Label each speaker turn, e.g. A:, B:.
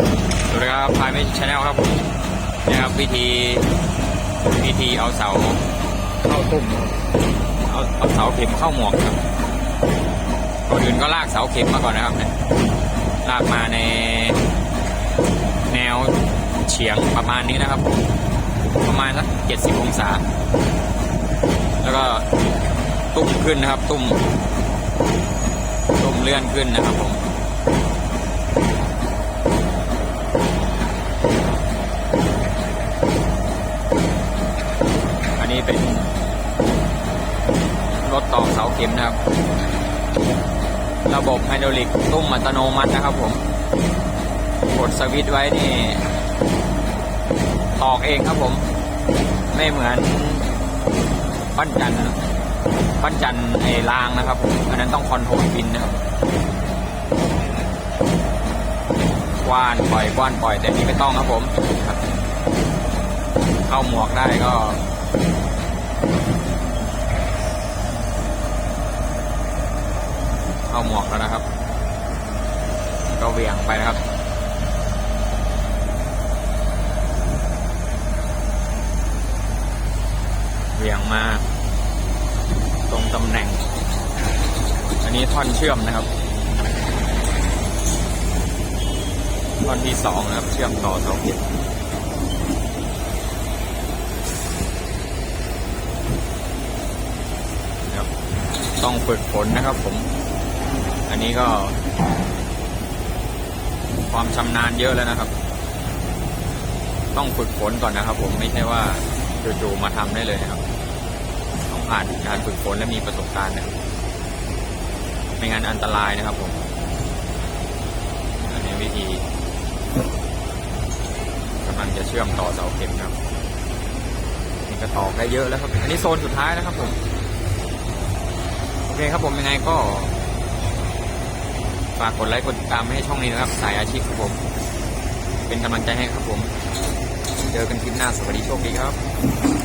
A: สวัสดีครับพายไม่ชาแนลครับผมนะครับวิธีวิธีเอาเสา
B: เข้าตุ่ม
A: เอาเอาเสาเข็มเข้าหมวกครับก่อนอื่นก็ลากเสาเข็มมาก่อนนะครับเนี่ยลากมาในแนวเฉียงประมาณนี้นะครับ ประมาณสักเจ็ดสิบองศา แล้วก็ตุ้มขึ้นนะครับ ตุ้มตุ้มเลื่อนขึ้นนะครับผม นี้เป็นรถตอกเสาเข็มนะครับ ระบบไฮดรอลิกตุ้มอัตโนมัตินะครับผมกดสวิตช์ไว้นี่ตอกเองครับผม ไม่เหมือนปั้นจันปั้นจันไอ้รางนะครับผมอันนั้นต้องคอนโทรลปินนะครับกว้านปล่อยกว้านปล่อยแต่นี่ไม่ต้องครับผม เข้าหมวกได้ก็ เข้าหมวกแล้วนะครับ ก็เวียงไปนะครับเวียงมา ตรงตำแหน่ง อันนี้ท่อนเชื่อมนะครับ ท่อนที่สองนะครับ เชื่อมต่อสาเข็มครับต้องฝึกฝนนะครับผม อันนี้ก็ ความชำนาญเยอะแล้วนะครับ ต้องฝึกฝนก่อนนะครับ ผมไม่ใช่ว่าจู่ๆมาทำได้เลยนะครับ ต้องผ่านการฝึกฝนและมีประสบการณ์นะไม่งั้นอันตรายนะครับ ผม อันนี้วิธีกำลังจะเชื่อมต่อเสาเข็มนะครับนี่ก็ตอกได้เยอะแล้วครับ อันนี้โซนสุดท้ายแล้วครับผม โอเคครับผมยังไงก็ ฝากกดไลค์กดติดตามให้ช่องนี้นะครับ สายอาชีพครับผม เป็นกำลังใจให้ครับผม เจอกันคลิปหน้าสวัสดีโชคดีครับ